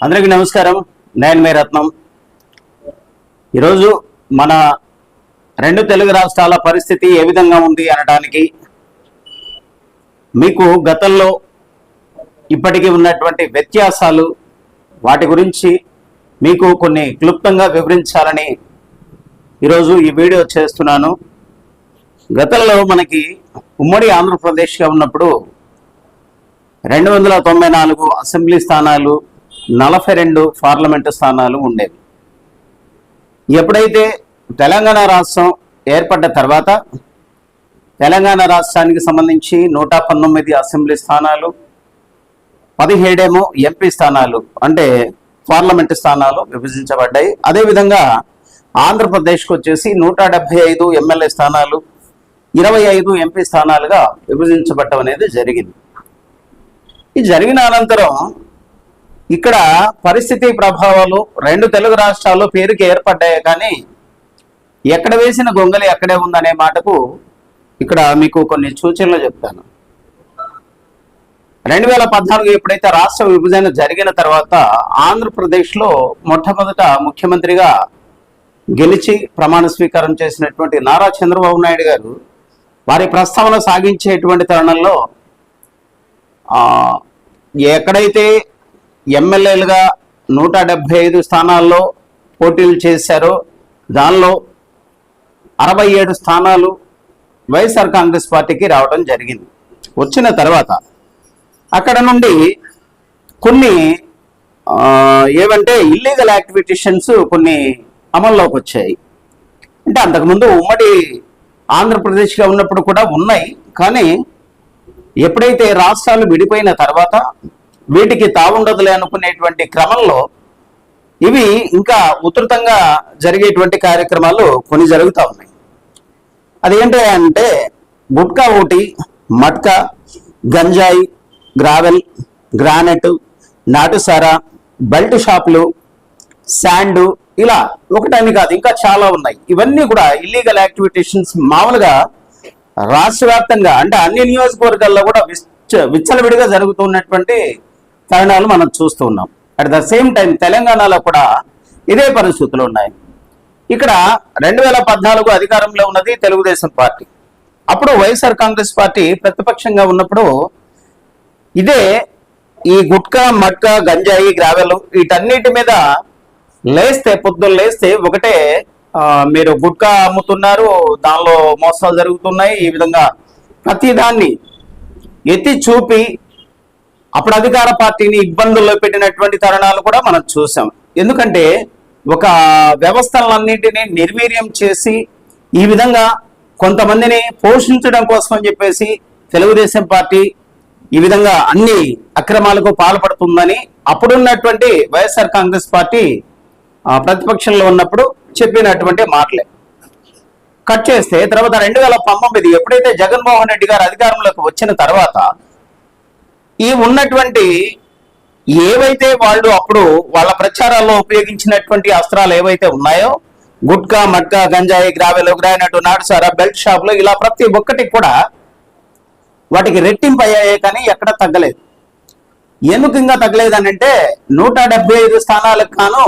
అందరికీ నమస్కారం. నేను మీ రత్నం. ఈరోజు మన రెండు తెలుగు రాష్ట్రాల పరిస్థితి ఏ విధంగా ఉంది అనడానికి మీకు గతంలో ఇప్పటికీ ఉన్నటువంటి వ్యత్యాసాలు వాటి గురించి మీకు కొన్ని క్లుప్తంగా వివరించాలని ఈరోజు ఈ వీడియో చేస్తున్నాను. గతంలో మనకి ఉమ్మడి ఆంధ్రప్రదేశ్గా ఉన్నప్పుడు రెండు వందల తొంభై నాలుగు అసెంబ్లీ స్థానాలు నలభై రెండు పార్లమెంటు స్థానాలు ఉండేవి. ఎప్పుడైతే తెలంగాణ రాష్ట్రం ఏర్పడ్డ తర్వాత తెలంగాణ రాష్ట్రానికి సంబంధించి నూట పంతొమ్మిది అసెంబ్లీ స్థానాలు పదిహేడేమో ఎంపీ స్థానాలు అంటే పార్లమెంటు స్థానాలు విభజించబడ్డాయి. అదేవిధంగా ఆంధ్రప్రదేశ్కి వచ్చేసి నూట డెబ్బై ఐదు ఎమ్మెల్యే స్థానాలు ఇరవై ఐదు ఎంపీ స్థానాలుగా విభజించబడటం అనేది జరిగింది. ఈ జరిగిన అనంతరం ఇక్కడ పరిస్థితి ప్రభావాలు రెండు తెలుగు రాష్ట్రాల్లో పేరుకి ఏర్పడ్డాయి కానీ ఎక్కడ వేసిన గొంగలి ఎక్కడే ఉందనే మాటకు ఇక్కడ మీకు కొన్ని సూచనలు చెప్తాను. రెండు వేల పద్నాలుగు ఎప్పుడైతే రాష్ట్ర విభజన జరిగిన తర్వాత ఆంధ్రప్రదేశ్లో మొట్టమొదట ముఖ్యమంత్రిగా గెలిచి ప్రమాణ స్వీకారం చేసినటువంటి నారా చంద్రబాబు నాయుడు గారు వారి ప్రస్తావన సాగించేటువంటి తరుణంలో ఎక్కడైతే ఎమ్మెల్యేలుగా నూట డెబ్భై ఐదు స్థానాల్లో పోటీలు చేశారో. దానిలో అరవై ఏడు స్థానాలు వైఎస్ఆర్ కాంగ్రెస్ పార్టీకి రావడం జరిగింది. వచ్చిన తర్వాత అక్కడ నుండి కొన్ని ఏవంటే ఏమంటే ఇల్లీగల్ యాక్టివిటీషన్స్ కొన్ని అమల్లోకి వచ్చాయి. అంటే అంతకుముందు ఉమ్మడి ఆంధ్రప్రదేశ్గా ఉన్నప్పుడు కూడా ఉన్నాయి. కానీ ఎప్పుడైతే రాష్ట్రాలు విడిపోయిన తర్వాత వీటికి తావుండదులే అనుకునేటువంటి క్రమంలో ఇవి ఇంకా ఉధృతంగా జరిగేటువంటి కార్యక్రమాలు కొన్ని జరుగుతూ ఉన్నాయి. అదేంటి అంటే గుట్కా ఊటి మట్కా గంజాయి గ్రావెల్ గ్రానైట్ నాటుసారా బెల్ట్ షాపులు శాండు ఇలా ఒకటని కాదు ఇంకా చాలా ఉన్నాయి. ఇవన్నీ కూడా ఇల్లీగల్ యాక్టివిటీషన్స్ మామూలుగా రాష్ట్ర వ్యాప్తంగా అంటే అన్ని నియోజకవర్గాల్లో కూడా విచ్చ విచ్చలవిడిగా జరుగుతున్నటువంటి తరుణాలు మనం చూస్తూ ఉన్నాం. అట్ ద సేమ్ టైం తెలంగాణలో కూడా ఇదే పరిస్థితులు ఉన్నాయి. ఇక్కడ రెండు వేల పద్నాలుగు అధికారంలో ఉన్నది తెలుగుదేశం పార్టీ. అప్పుడు వైఎస్ఆర్ కాంగ్రెస్ పార్టీ ప్రతిపక్షంగా ఉన్నప్పుడు ఇదే ఈ గుట్కా మట్కా గంజాయి గ్రావెలు వీటన్నిటి మీద లేస్తే పొద్దున్న లేస్తే ఒకటే మీరు గుట్కా అమ్ముతున్నారు దానిలో మోసాలు జరుగుతున్నాయి ఈ విధంగా ప్రతిదాన్ని ఎత్తి చూపి అప్పుడు అధికార పార్టీని ఇబ్బందుల్లో పెట్టినటువంటి తరుణాలు కూడా మనం చూసాం. ఎందుకంటే ఒక వ్యవస్థలన్నింటినీ నిర్వీర్యం చేసి ఈ విధంగా కొంతమందిని పోషించడం కోసం అని చెప్పేసి తెలుగుదేశం పార్టీ ఈ విధంగా అన్ని అక్రమాలకు పాల్పడుతుందని అప్పుడున్నటువంటి వైఎస్ఆర్ కాంగ్రెస్ పార్టీ ప్రతిపక్షంలో ఉన్నప్పుడు చెప్పినటువంటి మాటలే. కట్ చేస్తే తర్వాత రెండు వేల పంతొమ్మిది ఎప్పుడైతే జగన్మోహన్ రెడ్డి గారు అధికారంలోకి వచ్చిన తర్వాత ఈ ఉన్నటువంటి ఏవైతే వాళ్ళు అప్పుడు వాళ్ళ ప్రచారాల్లో ఉపయోగించినటువంటి అస్త్రాలు ఏవైతే ఉన్నాయో గుట్కా మట్కా గంజాయి గ్రావెలు గ్రానైట్ నాటుసారా బెల్ట్ షాపులు ఇలా ప్రతి ఒక్కటి కూడా వాటికి రెట్టింపు అయ్యాయే కానీ ఎక్కడ తగ్గలేదు. ఎందుకు ఇంకా తగ్గలేదు అని అంటే నూట డెబ్బై ఐదు స్థానాలకు కాను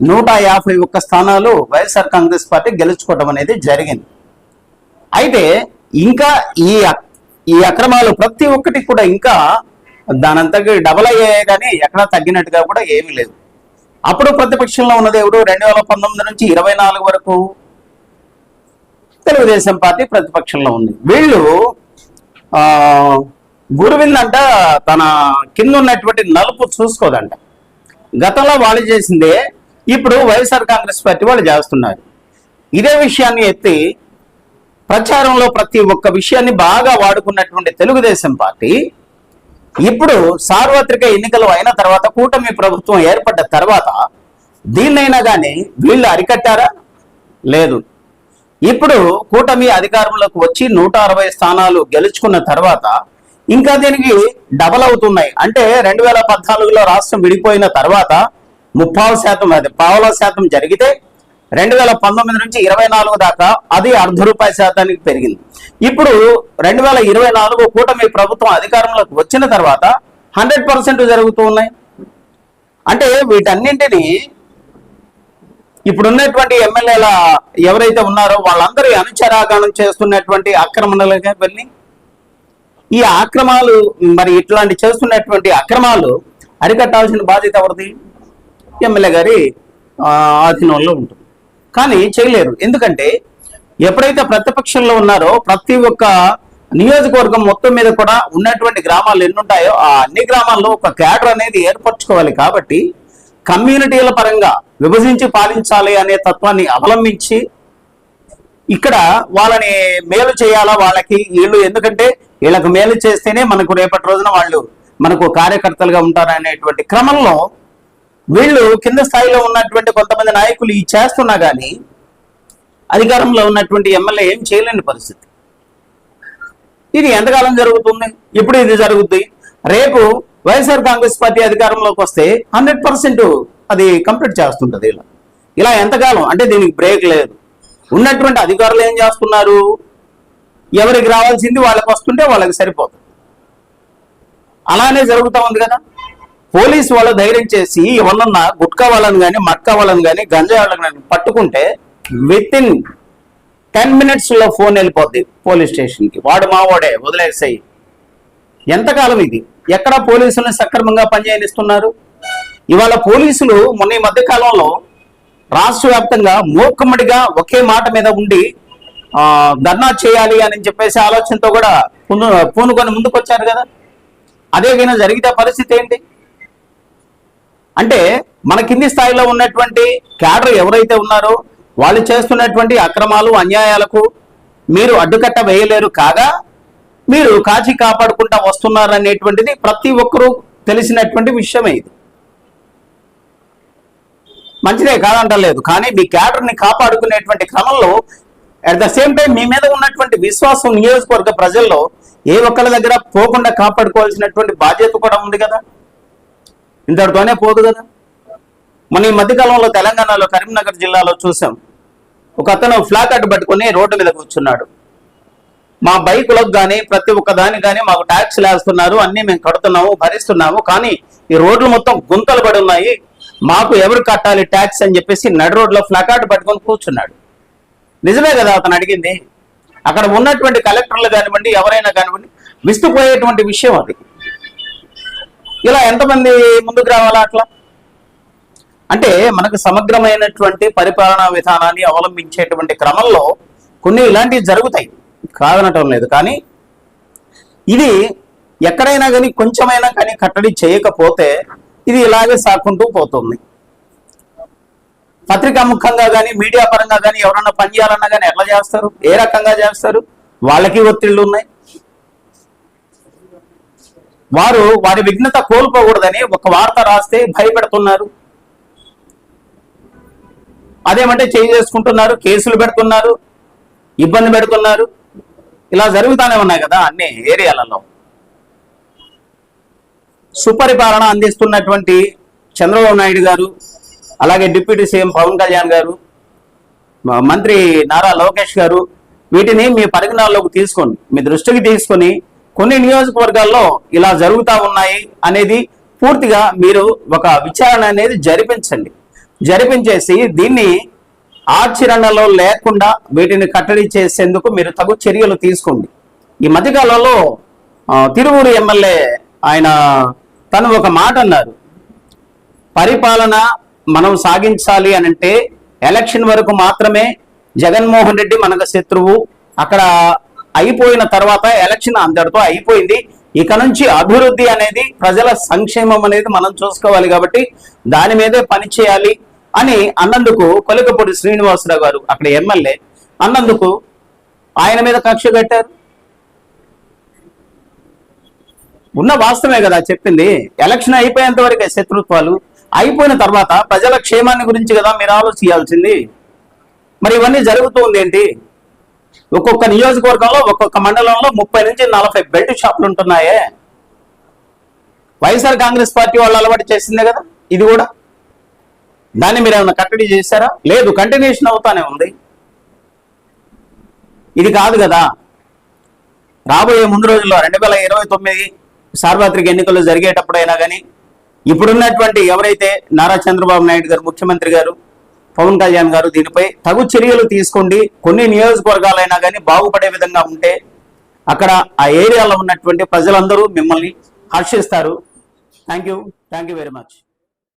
నూట యాభై ఒక్క స్థానాలు వైఎస్ఆర్ కాంగ్రెస్ పార్టీ గెలుచుకోవడం అనేది జరిగింది. అయితే ఇంకా ఈ ఈ అక్రమాలు ప్రతి ఒక్కటి కూడా ఇంకా దానంతకి డబల్ అయ్యాయి కానీ ఎక్కడా తగ్గినట్టుగా కూడా ఏమీ లేదు. అప్పుడు ప్రతిపక్షంలో ఉన్నది ఎవరు రెండు వేల పంతొమ్మిది నుంచి ఇరవై నాలుగు వరకు తెలుగుదేశం పార్టీ ప్రతిపక్షంలో ఉంది. వీళ్ళు ఆ గురువిందంట తన కింద ఉన్నటువంటి నలుపు చూసుకోదంట. గతంలో వాళ్ళు చేసిందే ఇప్పుడు వైఎస్ఆర్ కాంగ్రెస్ పార్టీ వాళ్ళు చేస్తున్నారు. ఇదే విషయాన్ని ఎత్తి ప్రచారంలో ప్రతి ఒక్క విషయాన్ని బాగా వాడుకున్నటువంటి తెలుగుదేశం పార్టీ ఇప్పుడు సార్వత్రిక ఎన్నికలు అయిన తర్వాత కూటమి ప్రభుత్వం ఏర్పడ్డ తర్వాత దీన్నైనా కానీ వీళ్ళు అరికట్టారా? లేదు. ఇప్పుడు కూటమి అధికారంలోకి వచ్చి నూట అరవై స్థానాలు గెలుచుకున్న తర్వాత ఇంకా దీనికి డబల్ అవుతున్నాయి. అంటే రెండు వేల పద్నాలుగులో రాష్ట్రం విడిపోయిన తర్వాత ముప్పావు శాతం అది పావుల శాతం జరిగితే రెండు వేల పంతొమ్మిది నుంచి ఇరవై నాలుగు దాకా అది అర్ధ రూపాయి శాతానికి పెరిగింది. ఇప్పుడు రెండు వేల ఇరవై నాలుగు కూటమి ప్రభుత్వం అధికారంలోకి వచ్చిన తర్వాత హండ్రెడ్ పర్సెంట్ జరుగుతూ ఉన్నాయి. అంటే వీటన్నింటినీ ఇప్పుడున్నటువంటి ఎమ్మెల్యేల ఎవరైతే ఉన్నారో వాళ్ళందరూ అనుచరాగణం చేస్తున్నటువంటి ఆక్రమణలుగా వెళ్ళి ఈ ఆక్రమాలు మరి ఇట్లాంటి చేస్తున్నటువంటి అక్రమాలు అరికట్టాల్సిన బాధ్యత ఎవరిది? ఎమ్మెల్యే గారి ఆధీనంలో ఉంటుంది. కానీ చేయలేరు. ఎందుకంటే ఎప్పుడైతే ప్రతిపక్షంలో ఉన్నారో ప్రతి ఒక్క నియోజకవర్గం మొత్తం మీద కూడా ఉన్నటువంటి గ్రామాలు ఎన్ని ఉంటాయో ఆ అన్ని గ్రామాల్లో ఒక క్యాడర్ అనేది ఏర్పరచుకోవాలి కాబట్టి కమ్యూనిటీల పరంగా విభజించి పాలించాలి అనే తత్వాన్ని అవలంబించి ఇక్కడ వాళ్ళని మేలు చేయాలా వాళ్ళకి వీళ్ళు? ఎందుకంటే వీళ్ళకు మేలు చేస్తేనే మనకు రేపటి రోజున వాళ్ళు మనకు కార్యకర్తలుగా ఉంటారనేటువంటి క్రమంలో వీళ్ళు కింద స్థాయిలో ఉన్నటువంటి కొంతమంది నాయకులు ఈ చేస్తున్నా కానీ అధికారంలో ఉన్నటువంటి ఎమ్మెల్యే ఏం చేయలేని పరిస్థితి. ఇది ఎంతకాలం జరుగుతుంది? ఇప్పుడు ఇది జరుగుద్ది? రేపు వైఎస్ఆర్ కాంగ్రెస్ పార్టీ అధికారంలోకి వస్తే హండ్రెడ్ పర్సెంట్ అది కంప్లీట్ చేస్తుంటది ఇలా. ఇలా ఎంతకాలం? అంటే దీనికి బ్రేక్ లేదు. ఉన్నటువంటి అధికారులు ఏం చేస్తున్నారు? ఎవరికి రావాల్సింది వాళ్ళకి వస్తుంటే వాళ్ళకి సరిపోతుంది. అలానే జరుగుతూ ఉంది కదా. పోలీసు వాళ్ళు ధైర్యం చేసి ఎవరన్నా గుట్కా వాళ్ళని కానీ మట్కా వాళ్ళని కానీ గంజా వాళ్ళని కానీ పట్టుకుంటే విత్ ఇన్ టెన్ మినిట్స్లో ఫోన్ వెళ్ళిపోద్ది పోలీస్ స్టేషన్కి. వాడు మావాడే వదిలేసాయి. ఎంతకాలం ఇది? ఎక్కడ పోలీసులను సక్రమంగా పనిచేయనిస్తున్నారు? ఇవాళ పోలీసులు మొన్న ఈ మధ్య కాలంలో రాష్ట్ర వ్యాప్తంగా మూకమ్మడిగా ఒకే మాట మీద ఉండి ధర్నా చేయాలి అని చెప్పేసి ఆలోచనతో కూడా పూను పూనుకొని ముందుకు వచ్చారు కదా? అదే జరిగితే పరిస్థితి ఏంటి? అంటే మన కింది స్థాయిలో ఉన్నటువంటి క్యాడర్ ఎవరైతే ఉన్నారో వాళ్ళు చేస్తున్నటువంటి అక్రమాలు అన్యాయాలకు మీరు అడ్డుకట్ట వేయలేరు. కాగా మీరు కాచి కాపాడుకుంటా వస్తున్నారనేటువంటిది ప్రతి ఒక్కరూ తెలిసినటువంటి విషయమే ఇది. మంచిదే కాదంటలేదు కానీ మీ క్యాడర్ని కాపాడుకునేటువంటి క్రమంలో అట్ ద సేమ్ టైం మీ మీద ఉన్నటువంటి విశ్వాసం నియోజకవర్గ ప్రజల్లో ఏ ఒక్కరి దగ్గర పోకుండా కాపాడుకోవాల్సినటువంటి బాధ్యత కూడా ఉంది కదా. ఇంతటితోనే పోదు కదా. మన ఈ మధ్యకాలంలో తెలంగాణలో కరీంనగర్ జిల్లాలో చూసాం. ఒక అతను ఫ్లాక్ అడ్డు రోడ్డు మీద కూర్చున్నాడు. మా బైకులకు కానీ ప్రతి ఒక్క దానికి కానీ మాకు ట్యాక్స్ లేస్తున్నారు అన్ని మేము కడుతున్నాము భరిస్తున్నాము. కానీ ఈ రోడ్లు మొత్తం గుంతలు పడి ఉన్నాయి. మాకు ఎవరు కట్టాలి ట్యాక్స్ అని చెప్పేసి నడి రోడ్లో ఫ్లాకార్డ్ పట్టుకొని కూర్చున్నాడు. నిజమే కదా అతను అడిగింది? అక్కడ ఉన్నటువంటి కలెక్టర్లు కానివ్వండి ఎవరైనా కానివ్వండి విస్తుపోయేటువంటి విషయం అది. ఇలా ఎంతమంది ముందుకు రావాలా అట్లా? అంటే మనకు సమగ్రమైనటువంటి పరిపాలనా విధానాన్ని అవలంబించేటువంటి క్రమంలో కొన్ని ఇలాంటివి జరుగుతాయి. కాదనటం లేదు. కానీ ఇది ఎక్కడైనా కానీ కొంచెమైనా కానీ కట్టడి చేయకపోతే ఇది ఇలాగే సాకుంటూ పోతుంది. పత్రికా ముఖంగా కానీ మీడియా పరంగా కానీ ఎవరన్నా పని చేయాలన్నా కానీ ఎట్లా చేస్తారు? ఏ రకంగా చేస్తారు? వాళ్ళకి ఒత్తిళ్ళు ఉన్నాయి. వారు వారి విఘ్నత కోల్పోకూడదని ఒక వార్త రాస్తే భయపెడుతున్నారు. అదేమంటే చేంజ్ చేసుకుంటున్నారు కేసులు పెడుతున్నారు ఇబ్బంది పెడుతున్నారు. ఇలా జరుగుతానే ఉన్నాయి కదా అన్ని ఏరియాలలో. సుపరిపాలన అందిస్తున్నటువంటి చంద్రబాబు నాయుడు గారు అలాగే డిప్యూటీ సీఎం పవన్ కళ్యాణ్ గారు మంత్రి నారా లోకేష్ గారు వీటిని మీ పరిగణాల్లోకి తీసుకోండి మీ దృష్టికి తీసుకొని కొన్ని నియోజకవర్గాల్లో ఇలా జరుగుతూ ఉన్నాయి అనేది పూర్తిగా మీరు ఒక విచారణ అనేది జరిపించండి. జరిపించేసి దీన్ని ఆచరణలో లేకుండా వీటిని కట్టడి చేసేందుకు మీరు తగు చర్యలు తీసుకోండి. ఈ మధ్యకాలంలో తిరువూరు ఎమ్మెల్యే ఆయన తను ఒక మాట అన్నారు. పరిపాలన మనం సాగించాలి అని అంటే ఎలక్షన్ వరకు మాత్రమే జగన్మోహన్ రెడ్డి మనకు శత్రువు. అక్కడ అయిపోయిన తర్వాత ఎలక్షన్ అందరితో అయిపోయింది. ఇక నుంచి అభివృద్ధి అనేది ప్రజల సంక్షేమం అనేది మనం చూసుకోవాలి కాబట్టి దాని మీదే పని చేయాలి అని అన్నందుకు కొలికపూడి శ్రీనివాసరావు గారు అక్కడ ఎమ్మెల్యే అన్నందుకు ఆయన మీద కక్ష కట్టారు ఉన్న వాస్తవమే కదా చెప్పింది. ఎలక్షన్ అయిపోయేంత వరకే శత్రుత్వాలు. అయిపోయిన తర్వాత ప్రజల క్షేమాన్ని గురించి కదా మీరు ఆలోచించాల్సింది. మరి ఇవన్నీ జరుగుతుంది ఏంటి ఒక్కొక్క నియోజకవర్గంలో ఒక్కొక్క మండలంలో ముప్పై నుంచి నలభై బెల్ట్ షాపులు ఉంటున్నాయే. వైఎస్ఆర్ కాంగ్రెస్ పార్టీ వాళ్ళు అలవాటు చేసిందే కదా ఇది కూడా. దాన్ని మీరు ఏమైనా కట్టడి చేశారా? లేదు కంటిన్యూషన్ అవుతానే ఉంది. ఇది కాదు కదా. రాబోయే ముందు రోజుల్లో రెండు వేల ఇరవై తొమ్మిది సార్వత్రిక ఎన్నికలు జరిగేటప్పుడైనా కానీ ఇప్పుడున్నటువంటి ఎవరైతే నారా చంద్రబాబు నాయుడు గారు ముఖ్యమంత్రి గారు పవన్ కళ్యాణ్ గారు దీనిపై తగు చర్యలు తీసుకోండి. కొన్ని నియోజకవర్గాలైనా కానీ బాగుపడే విధంగా ఉంటే అక్కడ ఆ ఏరియాలో ఉన్నటువంటి ప్రజలందరూ మిమ్మల్ని హర్షిస్తారు. Thank you thank you very much